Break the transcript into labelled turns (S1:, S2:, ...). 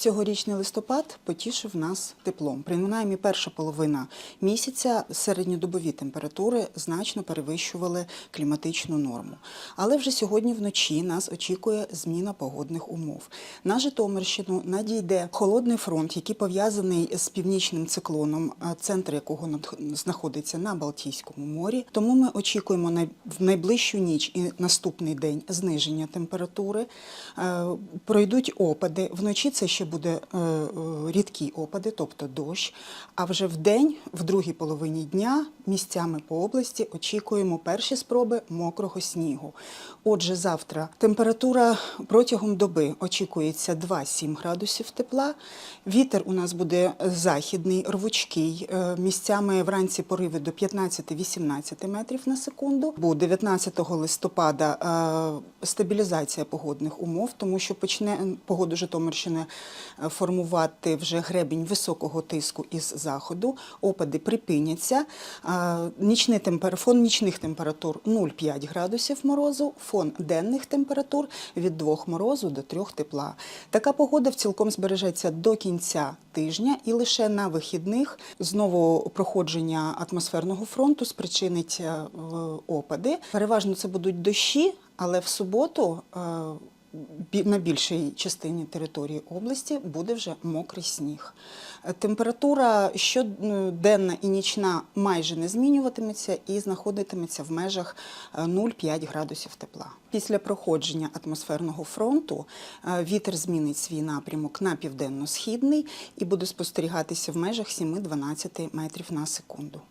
S1: Цьогорічний листопад потішив нас теплом. Принаймні перша половина місяця середньодобові температури значно перевищували кліматичну норму. Але вже сьогодні вночі нас очікує зміна погодних умов. На Житомирщину надійде холодний фронт, який пов'язаний з північним циклоном, центр якого знаходиться на Балтійському морі. Тому ми очікуємо в найближчу ніч і наступний день зниження температури. Е, Пройдуть опади. Вночі це ще буде е, е, рідкі опади, тобто дощ. А вже в день, в другій половині дня, місцями по області очікуємо перші спроби мокрого снігу. Отже, завтра температура протягом доби очікується 2-7 градусів тепла. Вітер у нас буде західний, рвучкий. е, Місцями вранці пориви до 15-18 метрів на секунду. Бо 19 листопада стабілізація погодних умов, тому що почне погоду Житомирщини формувати вже гребінь високого тиску із заходу. Опади припиняться. Е, Нічний темпер... Фон нічних температур 0,5 градусів морозу, фон денних температур від 2 морозу до 3 тепла. Така погода в цілком збережеться до кінця тижня і лише на вихідних знову проходження атмосферного фронту спричинить е, опади. Переважно це будуть дощі, але в суботу е, на більшій частині території області буде вже мокрий сніг. Е, Температура щоденна і нічна майже не змінюватиметься і знаходитиметься в межах е, 0,5 градусів тепла. Після проходження атмосферного фронту е, вітер змінить свій напрямок на південно-східний і буде спостерігатися в межах 7-12 метрів на секунду.